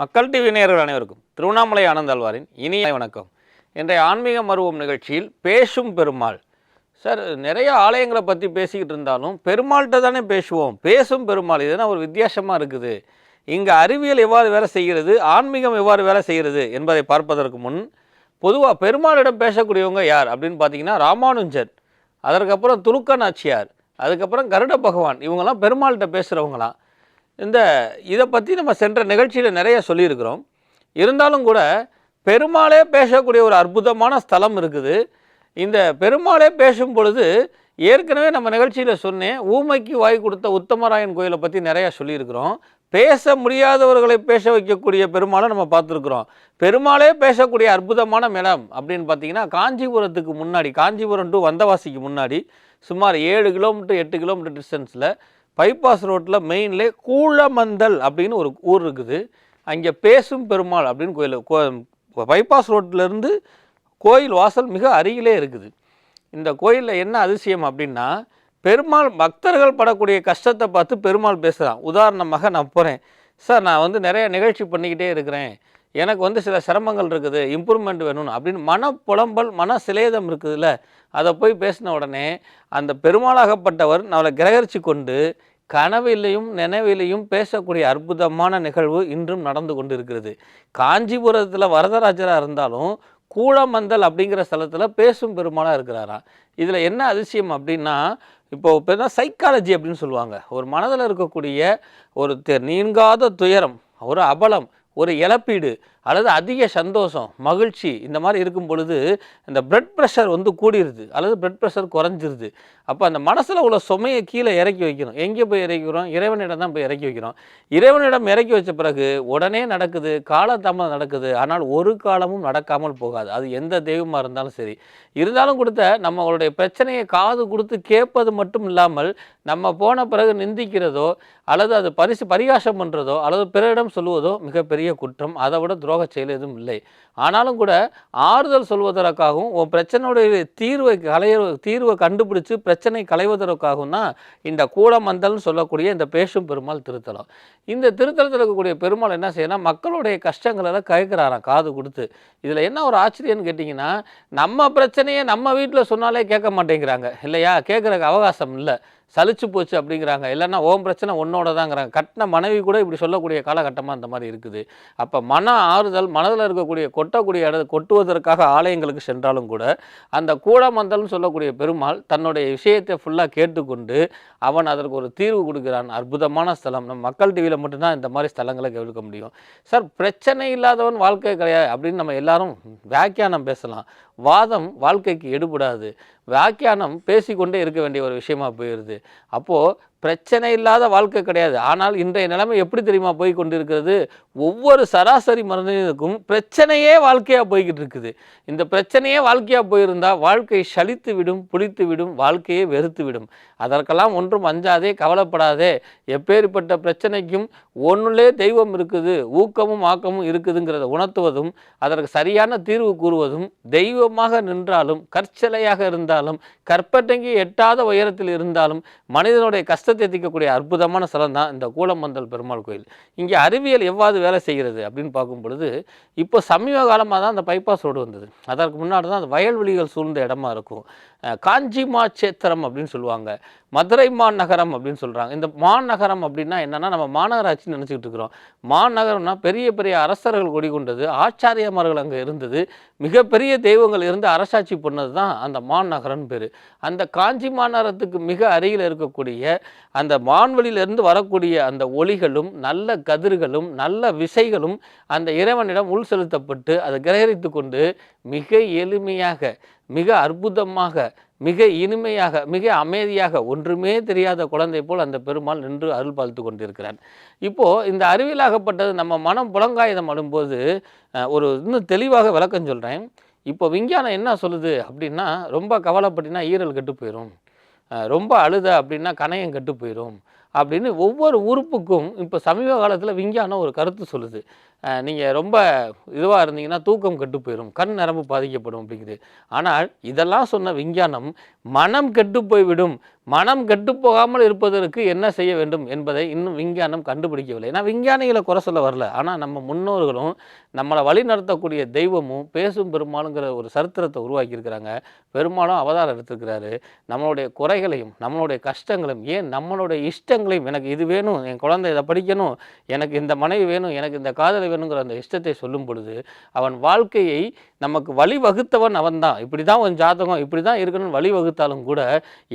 மக்கள் டிவி நேர்கள் அனைவருக்கும் திருவண்ணாமலை ஆனந்தாழ்வாரின் இனிய வணக்கம். இன்றைய ஆன்மீக மருவம் நிகழ்ச்சியில் பேசும் பெருமாள். சார் நிறைய ஆலயங்களை பற்றி பேசிக்கிட்டு இருந்தாலும் பெருமாள்கிட்ட தானே பேசுவோம். பேசும் பெருமாள் இதுனா ஒரு வித்தியாசமாக இருக்குது? இங்கே அறிவியல் எவ்வாறு வேலை செய்கிறது? ஆன்மீகம் எவ்வாறு வேலை செய்கிறது என்பதை பார்ப்பதற்கு முன் பொதுவாக பெருமாளிடம் பேசக்கூடியவங்க யார் அப்படின்னு பார்த்தீங்கன்னா ராமானுஜர் அதற்கப்புறம் துலுக்க நாச்சியார் அதுக்கப்புறம் கருட பகவான் இவங்கெல்லாம் பெருமாள்கிட்ட பேசுகிறவங்களாம் இந்த இதை பற்றி நம்ம சென்ற நிகழ்ச்சியில் நிறைய சொல்லியிருக்கிறோம். இருந்தாலும் கூட பெருமாளே பேசக்கூடிய ஒரு அற்புதமான ஸ்தலம் இருக்குது. இந்த பெருமாளே பேசும் பொழுது ஏற்கனவே நம்ம நிகழ்ச்சியில் சொன்னேன் ஊமைக்கு வாய் கொடுத்த உத்தமராயன் கோயிலை பற்றி நிறையா சொல்லியிருக்கிறோம். பேச முடியாதவர்களை பேச வைக்கக்கூடிய பெருமாளை நம்ம பார்த்துருக்குறோம். பெருமாளே பேசக்கூடிய அற்புதமான இடம் அப்படின்னு பார்த்தீங்கன்னா காஞ்சிபுரத்துக்கு முன்னாடி காஞ்சிபுரம் டு வந்தவாசிக்கு முன்னாடி சுமார் ஏழு கிலோமீட்டர் எட்டு கிலோமீட்டர் டிஸ்டன்ஸில் பைபாஸ் ரோட்டில் மெயின்லே கூழமந்தல் அப்படின்னு ஒரு ஊர் இருக்குது. அங்கே பேசும் பெருமாள் அப்படின்னு கோயில் கோ பைபாஸ் ரோட்டிலேருந்து கோயில் வாசல் மிக அருகிலே இருக்குது. இந்த கோயிலில் என்ன அதிசயம் அப்படின்னா பெருமாள் பக்தர்கள் படக்கூடிய கஷ்டத்தை பார்த்து பெருமாள் பேசுகிறான் உதாரணமாக நான் போகிறேன் சார் நான் வந்து நிறைய நிகழ்ச்சி பண்ணிக்கிட்டே இருக்கிறேன். எனக்கு வந்து சில சிரமங்கள் இருக்குது இம்ப்ரூவ்மெண்ட் வேணும்னு. அப்படின்னு மன புலம்பல் மன சிலேதம் இருக்குதுல்ல அதை போய் பேசின உடனே அந்த பெருமாளாகப்பட்டவர் நம்மளை கிரகரித்து கொண்டு கனவிலையும் நினைவிலையும் பேசக்கூடிய அற்புதமான நிகழ்வு இன்றும் நடந்து கொண்டு இருக்கிறது காஞ்சிபுரத்தில் வரதராஜராக இருந்தாலும் கூழமந்தல் அப்படிங்கிற ஸ்தலத்தில் பேசும் பெருமாளாக இருக்கிறாராம். இதில் என்ன அதிசயம் அப்படின்னா இப்போ இப்போ சைக்காலஜி அப்படின்னு சொல்லுவாங்க. ஒரு மனதில் இருக்கக்கூடிய ஒரு தெ- நீங்காத துயரம் ஒரு அபலம் ஒரு இழப்பீடு அல்லது அதிக சந்தோஷம் மகிழ்ச்சி இந்த மாதிரி இருக்கும் பொழுது இந்த பிளட் ப்ரெஷர் வந்து கூடிருது. அல்லது பிளட் ப்ரெஷர் குறைஞ்சிருது. அப்போ அந்த மனசில் உள்ள சுமையை கீழே இறக்கி வைக்கணும். எங்கே போய் இறக்கிறோம் இறைவனிடம் தான் போய் இறக்கி வைக்கிறோம். இறைவனிடம் இறக்கி வச்ச பிறகு உடனே நடக்குது காலதாமதம் நடக்குது. ஆனால் ஒரு காலமும் நடக்காமல் போகாது. அது எந்த தெய்வமாக இருந்தாலும் சரி. இருந்தாலும் கொடுத்த நம்மளுடைய பிரச்சனையை காது கொடுத்து கேட்பது மட்டும் இல்லாமல் நம்ம போன பிறகு நிந்திக்கிறதோ அல்லது அது பரிசு பரிகாசம் பண்ணுறதோ அல்லது பிறரிடம் சொல்லுவதோ மிகப்பெரிய குற்றம். அதை விட துரோக செயல் எதுவும் இல்லை. ஆனாலும் கூட ஆறுதல் சொல்வதற்காகவும் உன் பிரச்சனையுடைய தீர்வை களைய தீர்வை கண்டுபிடிச்சு பிரச்சனை களைவதற்காகவும் தான் இந்த கூடமந்தல்னு சொல்லக்கூடிய இந்த பேசும் பெருமாள் திருத்தலம். இந்த திருத்தலத்தில் இருக்கக்கூடிய பெருமாள் என்ன செய்யணும் மக்களுடைய கஷ்டங்களை எல்லாம் கேட்குறாராம் காது கொடுத்து. இதில் என்ன ஒரு ஆச்சரியம்னு கேட்டிங்கன்னா நம்ம பிரச்சனையை நம்ம வீட்டில் சொன்னாலே கேட்க மாட்டேங்கிறாங்க. இல்லையா? கேட்குறக்கு அவகாசம் இல்லை. சலிச்சு போச்சு அப்படிங்கிறாங்க. இல்லைன்னா ஓம் பிரச்சனை உன்னோட தாங்கிறாங்க கட்டின மனைவி கூட இப்படி சொல்லக்கூடிய காலகட்டமாக அந்த மாதிரி இருக்குது. அப்போ மன ஆறுதல் மனதில் இருக்கக்கூடிய கொட்டக்கூடிய இட கொட்டுவதற்காக ஆலயங்களுக்கு சென்றாலும் கூட அந்த கூடமந்தல்னு சொல்லக்கூடிய பெருமாள் தன்னுடைய விஷயத்தை ஃபுல்லாக கேட்டுக்கொண்டு அவன் அதற்கு ஒரு தீர்வு கொடுக்கிறான். அற்புதமான ஸ்தலம். நம்ம மக்கள் டிவியில் மட்டும்தான் இந்த மாதிரி ஸ்தலங்களை கவனிக்க முடியும். சார் பிரச்சனை இல்லாதவன் வாழ்க்கை கிடையாது அப்படின்னு நம்ம எல்லாரும் வியாக்கியானம் பேசலாம். வாதம் வாழ்க்கைக்கு எடுபடாது. வியாக்கியானம் பேசிக்கொண்டே இருக்க வேண்டிய ஒரு விஷயமா போயிடுது அப்போது பிரச்சனை இல்லாத வாழ்க்கை கிடையாது. ஆனால் இன்றைய நிலைமை எப்படி தெரியுமா போய் கொண்டிருக்கிறது? ஒவ்வொரு சராசரி மனிதனுக்கும் பிரச்சனையே வாழ்க்கையாக போய்கிட்டு இருக்குது இந்த பிரச்சனையே வாழ்க்கையாக போயிருந்தால் வாழ்க்கை சலித்து விடும் புளித்து விடும் வாழ்க்கையே வெறுத்து விடும் அதற்கெல்லாம் ஒன்றும் அஞ்சாதே கவலைப்படாதே. எப்பேற்பட்ட பிரச்சனைக்கும் ஒன்றுலே தெய்வம் இருக்குது ஊக்கமும் ஆக்கமும் இருக்குதுங்கிறத உணர்த்துவதும் அதற்கு சரியான தீர்வு கூறுவதும் தெய்வமாக நின்றாலும் கற்சலையாக இருந்தாலும் கற்பட்டங்கி எட்டாத உயரத்தில் இருந்தாலும் மனிதனுடைய கஷ்ட தீர்க்கக்கூடிய அற்புதமான ஸ்தலம் தான் இந்த கூலமந்தல் பெருமாள் கோயில். இங்கே அறிவியல் எவ்வாறு வேலை செய்கிறது அப்படின்னு பார்க்கும் பொழுது இப்போ சமீப காலமாக தான் அந்த பைபாஸ் ரோடு வந்தது. அதற்கு முன்னாடி தான் அந்த வயல்வெளிகள் சூழ்ந்த இடமா இருக்கும். காஞ்சிமா காஞ்சி அப்படின்னு சொல்லுவாங்க. மதுரை மாநகரம் அப்படின்னு சொல்கிறாங்க இந்த மாநகரம் அப்படின்னா என்னென்னா நம்ம மாநகராட்சின்னு நினச்சிக்கிட்டு இருக்கிறோம். மாநகரம்னா பெரிய பெரிய அரசர்கள் குடிகொண்டது ஆச்சாரியமார்கள் அங்கே இருந்தது. மிகப்பெரிய தெய்வங்கள் இருந்து அரசாட்சி பண்ணது தான் அந்த மாநகரம்னு பேர். அந்த காஞ்சி மாநகரத்துக்கு மிக அருகில் இருக்கக்கூடிய அந்த வான்வெளியிலிருந்து வரக்கூடிய அந்த ஒளிகளும் நல்ல கதிர்களும் நல்ல விசைகளும் அந்த இறைவனிடம் உள் செலுத்தப்பட்டு அதை கிரகரித்து கொண்டு மிக எளிமையாக மிக அற்புதமாக மிக இனிமையாக மிக அமைதியாக ஒன்றுமே தெரியாத குழந்தை போல் அந்த பெருமாள் நின்று அருள் பார்த்து கொண்டிருக்கிறார். இப்போது இந்த அறிவியலாகப்பட்டது நம்ம மனம் புலங்காயுதம் அடும்போது ஒரு இன்னும் தெளிவாக விளக்கம் சொல்கிறேன் இப்போ விஞ்ஞானம் என்ன சொல்லுது அப்படின்னா ரொம்ப கவலைப்பட்டினா ஈரல் கெட்டு போயிடும் ரொம்ப அழுத அப்படின்னா கணையம் கெட்டு போயிடும் அப்படின்னு ஒவ்வொரு உறுப்புக்கும் இப்போ சமீப காலத்தில் விஞ்ஞானம் ஒரு கருத்து சொல்லுது. நீங்கள் ரொம்ப இதுவாக இருந்தீங்கன்னா தூக்கம் கெட்டு போயிடும் கண் நரம்பு பாதிக்கப்படும் அப்படிங்குது. ஆனால் இதெல்லாம் சொன்ன விஞ்ஞானம் மனம் கெட்டு போய்விடும் மனம் கெட்டு போகாமல் இருப்பதற்கு என்ன செய்ய வேண்டும் என்பதை இன்னும் விஞ்ஞானம் கண்டுபிடிக்கவில்லை. ஏன்னா விஞ்ஞானிகளை குறை சொல்ல வரல. ஆனால் நம்ம முன்னோர்களும் நம்மளை வழி நடத்தக்கூடிய தெய்வமும் பேசும் பெருமாளுங்கிற ஒரு சரித்திரத்தை உருவாக்கியிருக்கிறாங்க. பெருமாளும் அவதாரம் எடுத்திருக்கிறாரு. நம்மளுடைய குறைகளையும் நம்மளுடைய கஷ்டங்களையும் ஏன் நம்மளுடைய இஷ்டங்களையும் எனக்கு இது வேணும் என் குழந்தை இதை படிக்கணும் எனக்கு இந்த மனைவி வேணும் எனக்கு இந்த காதலை வேணுங்கிற அந்த இஷ்டத்தை சொல்லும் பொழுது அவன் வாழ்க்கையை நமக்கு வழிவகுத்தவன் அவன்தான். இப்படி தான் உன் ஜாதகம் இப்படி தான் இருக்கணும்னு வழிவகுத்தாலும் கூட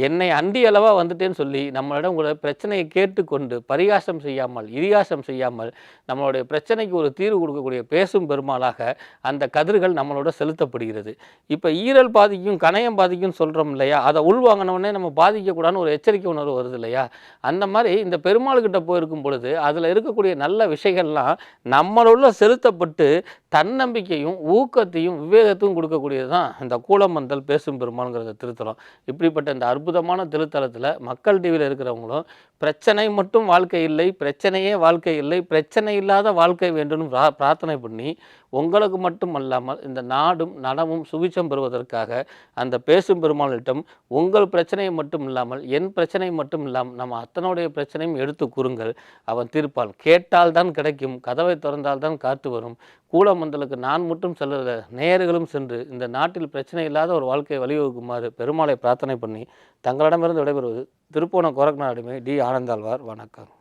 என்னை அண்டி அளவாக வந்துட்டேன்னு சொல்லி நம்மளிடம் கூட பிரச்சனையை கேட்டுக்கொண்டு பரிகாசம் செய்யாமல் இதிகாசம் செய்யாமல் நம்மளுடைய பிரச்சனைக்கு ஒரு தீர்வு கொடுக்கக்கூடிய பேசும் பெருமாளாக அந்த கதிர்கள் நம்மளோட செலுத்தப்படுகிறது. இப்போ ஈரல் பாதிக்கும் கணையம் பாதிக்கும் சொல்கிறோம் இல்லையா? அதை உள்வாங்கினவுடனே நம்ம பாதிக்கக்கூடாதுன்னு ஒரு எச்சரிக்கை உணர்வு வருது இல்லையா? அந்த மாதிரி மாதிரி இந்த பெருமாள்கிட்ட போயிருக்கும் பொழுது அதில் இருக்கக்கூடிய நல்ல விஷயங்கள்லாம் நம்மளுள்ள செலுத்தப்பட்டு தன்னம்பிக்கையும் ஊக்கத்தையும் விவேகத்தையும் கொடுக்கக்கூடியது தான் இந்த கூலமந்தல் பேசும் பெருமாள்ங்கிற திருத்தலம். இப்படிப்பட்ட இந்த அற்புதமான திருத்தலத்தில் மக்கள் டிவியில் இருக்கிறவங்களும் பிரச்சனை மட்டும் வாழ்க்கை இல்லை பிரச்சனையே வாழ்க்கை இல்லை பிரச்சனை இல்லாத வாழ்க்கை வேண்டும்னு பிரா பிரார்த்தனை பண்ணி உங்களுக்கு மட்டும் அல்லாமல் இந்த நாடும் நலமும் சுபிச்சம் பெறுவதற்காக அந்த பேசும் பெருமாளிடம் உங்கள் பிரச்சனையை மட்டும் இல்லாமல் என் பிரச்சனை மட்டும் இல்லாமல் நம்ம அத்தனுடைய பிரச்சனையும் எடுத்து கூறுங்கள். அவன் தீர்ப்பான். கேட்டால் தான் கிடைக்கும் கதவை திறந்தால் தான் காத்து வரும். கூலமந்தலுக்கு நான் மட்டும் செல்ல நேயர்களும் சென்று இந்த நாட்டில் பிரச்சனை இல்லாத ஒரு வாழ்க்கையை வழிவகுக்குமாறு பெருமாளை பிரார்த்தனை பண்ணி தங்களிடமிருந்து விடைபெறுவது திருப்போணம் கோரக்நாடுமே டி ஆனந்தாழ்வார் வணக்கம்.